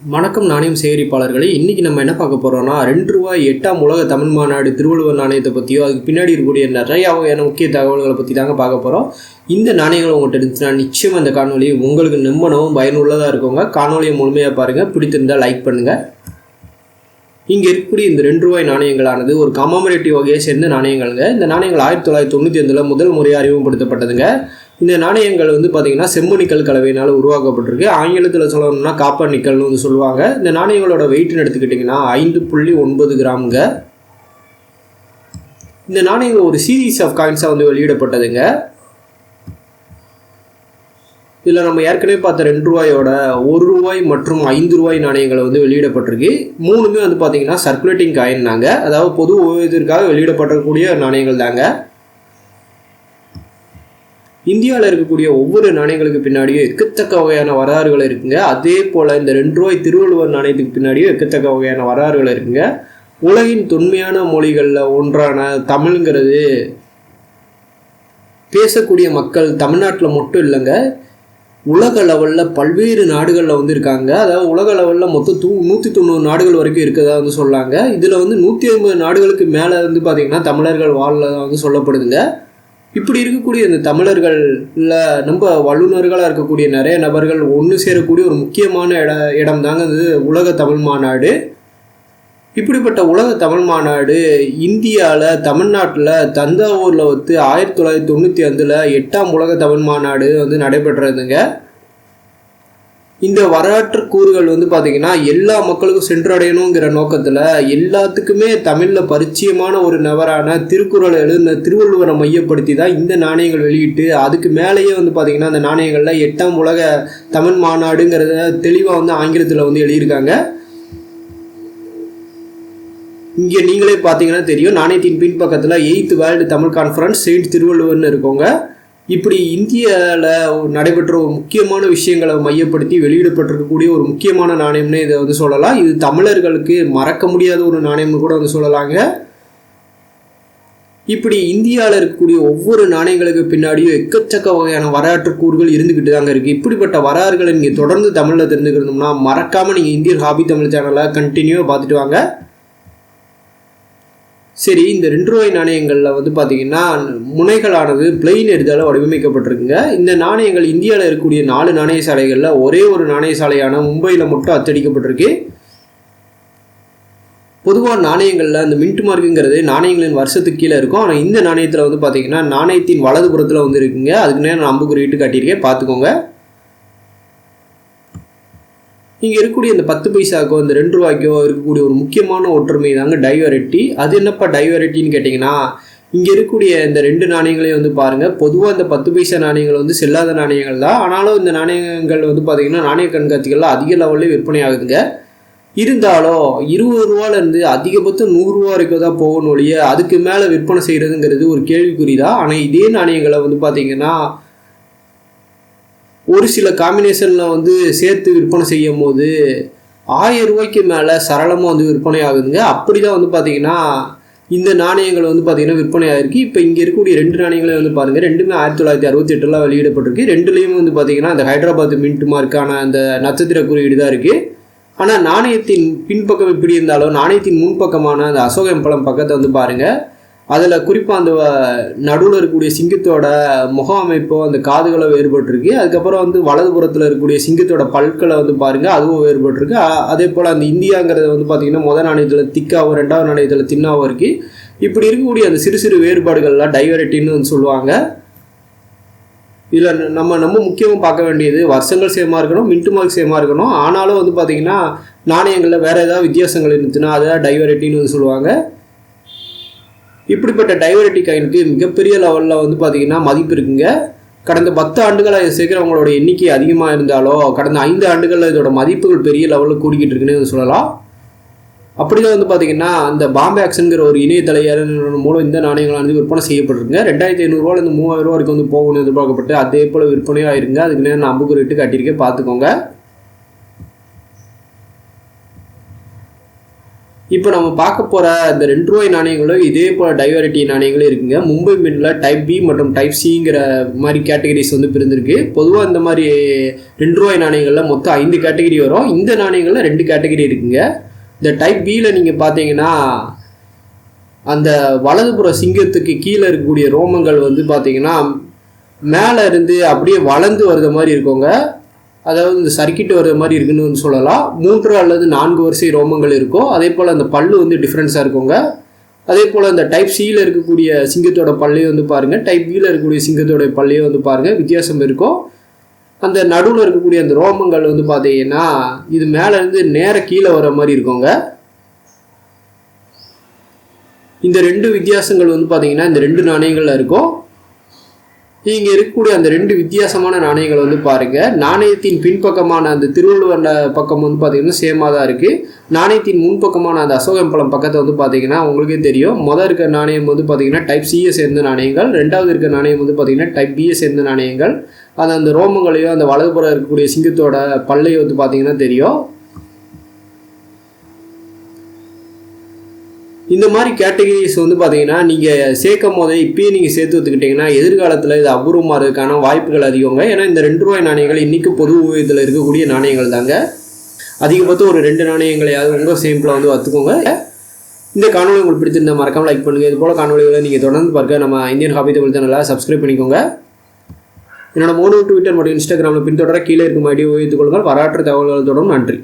வணக்கம் நாணயம் சேகரிப்பாளர்களே இன்றைக்கி நம்ம என்ன பார்க்க போகிறோம்னா ரெண்டு ரூபாய் எட்டாம் உலக தமிழ் மாநாடு திருவள்ளுவர் நாணயத்தை பற்றியோ அதுக்கு பின்னாடி இருக்கக்கூடிய நிறையா வகையான முக்கிய தகவல்களை பற்றி தாங்க பார்க்க போகிறோம் இந்த நாணயங்கள் உங்கள்கிட்ட இருந்துச்சுன்னா நிச்சயம் அந்த காணொலி உங்களுக்கு நிம்மனவும் பயனுள்ளதாக இருக்கவங்க காணொலியை முழுமையாக பாருங்கள் பிடித்திருந்தால் லைக் பண்ணுங்கள் இங்கே இருக்கக்கூடிய இந்த ரெண்டு ரூபாய் நாணயங்களானது ஒரு கமாமரேட்டிவ் வகையை சேர்ந்த நாணயங்கள்ங்க. இந்த நாணயங்கள் ஆயிரத்தி தொள்ளாயிரத்தி தொண்ணூற்றி ஐந்தில் முதல் முறையாக அறிமுகப்படுத்தப்பட்டதுங்க. இந்த நாணயங்கள் வந்து பார்த்திங்கன்னா செம்மு நிக்கல் கலவையினால் உருவாக்கப்பட்டிருக்கு. ஆங்கிலத்தில் சொல்லணும்னா காப்பர் நிக்கல்னு வந்து சொல்லுவாங்க. இந்த நாணயங்களோட வெயிட்னு எடுத்துக்கிட்டிங்கன்னா ஐந்து புள்ளி ஒன்பது கிராமுங்க. இந்த நாணயங்கள் ஒரு சீரீஸ் ஆஃப் காயின்ஸாக வந்து வெளியிடப்பட்டதுங்க. இதில் நம்ம ஏற்கனவே பார்த்த ரெண்டு ரூபாயோட ஒரு ரூபாய் மற்றும் ஐந்து ரூபாய் நாணயங்களை வந்து வெளியிடப்பட்டிருக்கு. மூணுமே வந்து பார்த்திங்கன்னா சர்க்குலேட்டிங் காயின் தாங்க அதாவது பொது உபயோகத்திற்காக வெளியிடப்படக்கூடிய நாணயங்கள் தாங்க. இந்தியாவில் இருக்கக்கூடிய ஒவ்வொரு நாணயங்களுக்கு பின்னாடியும் எக்கத்தக்க வகையான வரலாறுகள் இருக்குங்க. அதே போல் இந்த ரெண்டு ரூபாய் திருவள்ளுவர் நாணயத்துக்கு பின்னாடியும் எக்கத்தக்க வகையான வரலாறுகள் இருக்குங்க. உலகின் தொன்மையான மொழிகளில் ஒன்றான தமிழ்ங்கிறது பேசக்கூடிய மக்கள் தமிழ்நாட்டில் மட்டும் இல்லைங்க. உலக லெவலில் பல்வேறு நாடுகளில் வந்து இருக்காங்க. அதாவது உலக லெவலில் மொத்தம் தூ நூற்றி தொண்ணூறு நாடுகள் வரைக்கும் இருக்கிறதா வந்து சொல்லாங்க. இதில் வந்து நூற்றி ஐம்பது நாடுகளுக்கு மேலே வந்து பார்த்திங்கன்னா தமிழர்கள் வாழலாம் வந்து சொல்லப்படுதுங்க. இப்படி இருக்கக்கூடிய இந்த தமிழர்களில் நம்ம வல்லுநர்களாக இருக்கக்கூடிய நிறைய நபர்கள் ஒன்று சேரக்கூடிய ஒரு முக்கியமான இட இடம் தாங்க இது உலக தமிழ் மாநாடு. இப்படிப்பட்ட உலக தமிழ் மாநாடு இந்தியாவில் தமிழ்நாட்டில் தஞ்சாவூரில் வந்து ஆயிரத்தி தொள்ளாயிரத்தி தொண்ணூற்றி அஞ்சில் எட்டாம் உலக தமிழ் மாநாடு வந்து நடைபெற்றதுங்க. இந்த வரலாற்று கூறுகள் வந்து பார்த்திங்கன்னா எல்லா மக்களுக்கும் சென்றடையணுங்கிற நோக்கத்தில் எல்லாத்துக்குமே தமிழில் பரிச்சயமான ஒரு நபரான திருக்குறள் எழுந்த திருவள்ளுவரை மையப்படுத்தி தான் இந்த நாணயங்கள் வெளியிட்டு அதுக்கு மேலேயே வந்து பார்த்திங்கன்னா அந்த நாணயங்களில் எட்டாம் உலக தமிழ் மாநாடுங்கிறத தெளிவாக வந்து ஆங்கிலத்தில் வந்து எழுதியிருக்காங்க. இங்கே நீங்களே பார்த்தீங்கன்னா தெரியும் நாணயத்தின் பின்பக்கத்தில் eighth world Tamil conference saint திருவள்ளுவர்னு இருக்கோங்க இப்படி இந்தியாவில் நடைபெற்ற ஒரு முக்கியமான விஷயங்களை மையப்படுத்தி வெளியிடப்பட்டிருக்கக்கூடிய ஒரு முக்கியமான நாணயம்னு இதை வந்து சொல்லலாம். இது தமிழர்களுக்கு மறக்க முடியாத ஒரு நாணயம்னு கூட வந்து சொல்லலாங்க. இப்படி இந்தியாவில் இருக்கக்கூடிய ஒவ்வொரு நாணயங்களுக்கு பின்னாடியும் எக்கச்சக்க வகையான வரலாற்று கூறுகள் இருந்துக்கிட்டு தாங்க இருக்குது இப்படிப்பட்ட வரலாறுகளை நீங்கள் தொடர்ந்து தமிழில் தெரிஞ்சுக்கணும்னா மறக்காமல் நீங்கள் இந்தியன் ஹாபி தமிழ் சேனலை கண்டினியூவாக பார்த்துட்டு வாங்க. சரி இந்த ரெண்டு ரூபாய் நாணயங்களில் வந்து பார்த்தீங்கன்னா முனைகளானது பிளெயின் எரிதால் வடிவமைக்கப்பட்டிருக்குங்க. இந்த நாணயங்கள் இந்தியாவில் இருக்கக்கூடிய நாலு நாணய சாலைகளில் ஒரே ஒரு நாணய சாலையான மும்பையில் மட்டும் அச்சடிக்கப்பட்டிருக்கு. பொதுவாக நாணயங்களில் அந்த மின்ட் மார்க்குங்கிறது நாணயங்களின் வருஷத்துக்கு கீழே இருக்கும். ஆனால் இந்த நாணயத்தில் வந்து பார்த்தீங்கன்னா நாணயத்தின் வலது புறத்தில் வந்து இருக்குங்க. அதுக்கு நேரம் நான் அம்புக்குறியிட்டு காட்டியிருக்கேன். பார்த்துக்கோங்க இங்கே இருக்கக்கூடிய இந்த பத்து பைசாக்கோ இந்த ரெண்டு ரூபாய்க்கோ இருக்கக்கூடிய ஒரு முக்கியமான ஒற்றுமை தாங்க டைவரெட்டி அது என்னப்பா டைவரட்டின்னு கேட்டிங்கன்னா இங்கே இருக்கக்கூடிய இந்த ரெண்டு நாணயங்களையும் வந்து பாருங்கள் பொதுவாக இந்த பத்து பைசா நாணயங்கள் வந்து செல்லாத நாணயங்கள் தான். ஆனாலும் இந்த நாணயங்கள் வந்து பார்த்திங்கன்னா நாணய கண்காட்சிகளில் அதிக லெவலில் விற்பனை ஆகுதுங்க. இருந்தாலும் இருபது ரூபாலேருந்து அதிகபட்சம் நூறுரூவா வரைக்கும் தான் போகணும் ஒழிய அதுக்கு மேலே விற்பனை செய்கிறதுங்கிறது ஒரு கேள்விக்குறி தான். ஆனால் இதே நாணயங்களை வந்து பார்த்திங்கன்னா ஒரு சில காம்பினேஷனில் வந்து சேர்த்து விற்பனை செய்யும் போது ஆயிரம் ரூபாய்க்கு மேலே சரளமாக வந்து விற்பனை ஆகுதுங்க. அப்படி தான் வந்து பார்த்தீங்கன்னா இந்த நாணயங்கள் வந்து பார்த்தீங்கன்னா விற்பனை ஆகிருக்கு இப்போ இங்கே இருக்கக்கூடிய ரெண்டு நாணயங்களையும் வந்து பாருங்கள் ரெண்டுமே ஆயிரத்தி தொள்ளாயிரத்தி அறுபத்தி எட்டில் வெளியிடப்பட்டிருக்கு. ரெண்டுலேயுமே வந்து பார்த்தீங்கன்னா அந்த ஹைதராபாத் மின்ட் மார்க்கான அந்த நட்சத்திர குறியீடு தான் இருக்குது ஆனால் நாணயத்தின் பின்பக்கம் எப்படி இருந்தாலும் நாணயத்தின் முன்பக்கமான அந்த அசோக பழம் பக்கத்தை வந்து பாருங்கள் அதில் குறிப்பாக அந்த நடுவில் இருக்கக்கூடிய சிங்கத்தோட முக அமைப்போ அந்த காதுகளை வேறுபட்டிருக்கு. அதுக்கப்புறம் வந்து வலதுபுறத்தில் இருக்கக்கூடிய சிங்கத்தோட பல்களை வந்து பாருங்கள் அதுவும் வேறுபட்டிருக்கு. அதே போல் அந்த இந்தியாங்கிறத வந்து பார்த்திங்கன்னா முதல் நாணயத்தில் திக்காவும் ரெண்டாவது நாணயத்தில் தின்னாவும் இருக்குது இப்படி இருக்கக்கூடிய அந்த சிறு சிறு வேறுபாடுகள்லாம் டைவரட்டின்னு வந்து சொல்லுவாங்க. இதில் நம்ம நம்ம முக்கியமாக பார்க்க வேண்டியது வருஷங்கள் சேமாக இருக்கணும் மின்ட்டு மார்க் சேமாக இருக்கணும். ஆனாலும் வந்து பார்த்திங்கன்னா நாணயங்களில் வேறு ஏதாவது வித்தியாசங்கள் இருந்துச்சுன்னா அதை டைவரட்டின்னு வந்து சொல்லுவாங்க. இப்படிப்பட்ட டைவர்டிக் காயினுக்கு மிகப்பெரிய லெவலில் வந்து பார்த்திங்கன்னா மதிப்பு இருக்குங்க. கடந்த பத்து ஆண்டுகளாக சேர்க்குறவங்களோட எண்ணிக்கை அதிகமாக இருந்தாலோ கடந்த ஐந்து ஆண்டுகளில் இதோட மதிப்புகள் பெரிய லெவலில் கூடிக்கிட்டு இருக்குன்னு சொல்லலாம். அப்படி தான் வந்து பார்த்திங்கன்னா அந்த பாம்பே ஆக்ஷனுங்கிற ஒரு இணையதலையாளர் மூலம் இந்த நாணயங்களானது விற்பனை செய்யப்பட்டிருக்குங்க. ரெண்டாயிரத்தி ஐநூறுரூவாலேருந்து மூவாயிரம் ரூபா வரைக்கும் வந்து போகணும்னு எதிர்பார்க்கப்பட்டு அதே போல் விற்பனையாக இருங்க அதுக்கு நேரம் நான் அம்புக்கு ரேட்டு கட்டியிருக்கேன். பார்த்துக்கோங்க. இப்போ நம்ம பார்க்க போகிற இந்த ரெண்டு ரூபாய் நாணயங்களும் இதே போல் டைவரிட்டி நாணயங்களும் இருக்குங்க. மும்பை மின்னில் டைப் பி மற்றும் டைப் சிங்கிற மாதிரி கேட்டகரிஸ் வந்து பிரிந்திருக்கு. பொதுவாக இந்த மாதிரி ரெண்டு ரூபாய் நாணயங்களில் மொத்தம் ஐந்து கேட்டகரி வரும். இந்த நாணயங்களில் ரெண்டு கேட்டகரி இருக்குங்க. இந்த டைப் பியில் நீங்கள் பார்த்தீங்கன்னா அந்த வலதுபுற சிங்கத்துக்கு கீழே இருக்கக்கூடிய ரோமங்கள் வந்து பார்த்தீங்கன்னா மேலே இருந்து அப்படியே வளர்ந்து வர்ற மாதிரி இருக்குங்க. அதாவது இந்த சர்க்கிட் வர மாதிரி இருக்குன்னு சொல்லலாம். மூன்று அல்லது நான்கு வரிசை ரோமங்கள் இருக்கும். அதே போல் அந்த பல்லு வந்து டிஃப்ரென்ஸாக இருக்குங்க. அதே போல் அந்த டைப் சியில் இருக்கக்கூடிய சிங்கத்தோட பல்லையும் வந்து பாருங்கள் டைப் பியில் இருக்கக்கூடிய சிங்கத்தோட பல்லையும் வந்து பாருங்கள் வித்தியாசம் இருக்கும். அந்த நடுவில் இருக்கக்கூடிய அந்த ரோமங்கள் வந்து பார்த்தீங்கன்னா இது மேலேருந்து நேர கீழே வர மாதிரி இருக்குங்க. இந்த ரெண்டு வித்தியாசங்கள் வந்து பார்த்தீங்கன்னா இந்த ரெண்டு நாணயங்களில் இருக்கும். இங்கே இருக்கக்கூடிய அந்த ரெண்டு வித்தியாசமான நாணயங்கள் வந்து பாருங்கள் நாணயத்தின் பின்பக்கமான அந்த திருவள்ளுவர் பக்கம் வந்து பார்த்தீங்கன்னா சேமாக தான் இருக்குது நாணயத்தின் முன்பக்கமான அந்த அசோகம்பலம் பக்கத்தை வந்து பார்த்தீங்கன்னா உங்களுக்கே தெரியும். முதல் இருக்க நாணயம் வந்து பார்த்தீங்கன்னா டைப் சியை சேர்ந்த நாணயங்கள். ரெண்டாவது இருக்க நாணயம் வந்து பார்த்தீங்கன்னா டைப் பியை சேர்ந்த நாணயங்கள். அது அந்த ரோமங்களையும் அந்த வலதுபுறம் இருக்கக்கூடிய சிங்கத்தோட பல்லையும் வந்து பார்த்தீங்கன்னா தெரியும். இந்த மாதிரி கேட்டகரிஸ் வந்து பார்த்தீங்கன்னா நீங்கள் சேர்க்கும் போதே இப்பயே நீங்கள் சேர்த்து வச்சுக்கிட்டிங்கன்னா எதிர்காலத்தில் இது அபூர்வமாக இருக்கான வாய்ப்புகள் அதிகங்க. ஏன்னா இந்த ரெண்டு ரூபாய் நாணயங்கள் இன்றைக்கும் பொது ஊதியத்தில் இருக்கக்கூடிய நாணயங்கள் தாங்க. அதிகபட்சம் ஒரு ரெண்டு நாணயங்களையாவது உங்கள் சேம்பில் வந்து வத்துக்கோங்க இந்த காணொலி உங்களுக்கு பிடிச்சிருந்தா மறக்காம லைக் பண்ணுங்கள் இது போல் காணொலிகளை நீங்கள் தொடர்ந்து பார்க்க நம்ம இந்தியன் ஹாபி தமிழ் சேனலை சப்ஸ்கிரைப் பண்ணிக்கோங்க. என்னோட மூணு ட்விட்டர் மற்றும் இன்ஸ்டாகிராமில் பின்தொடர கீழே இருக்கும் ஐடியை உயர்த்துக் கொள்ளுங்கள். வரலாற்று தகவல்கள் தொடரும் நன்றி.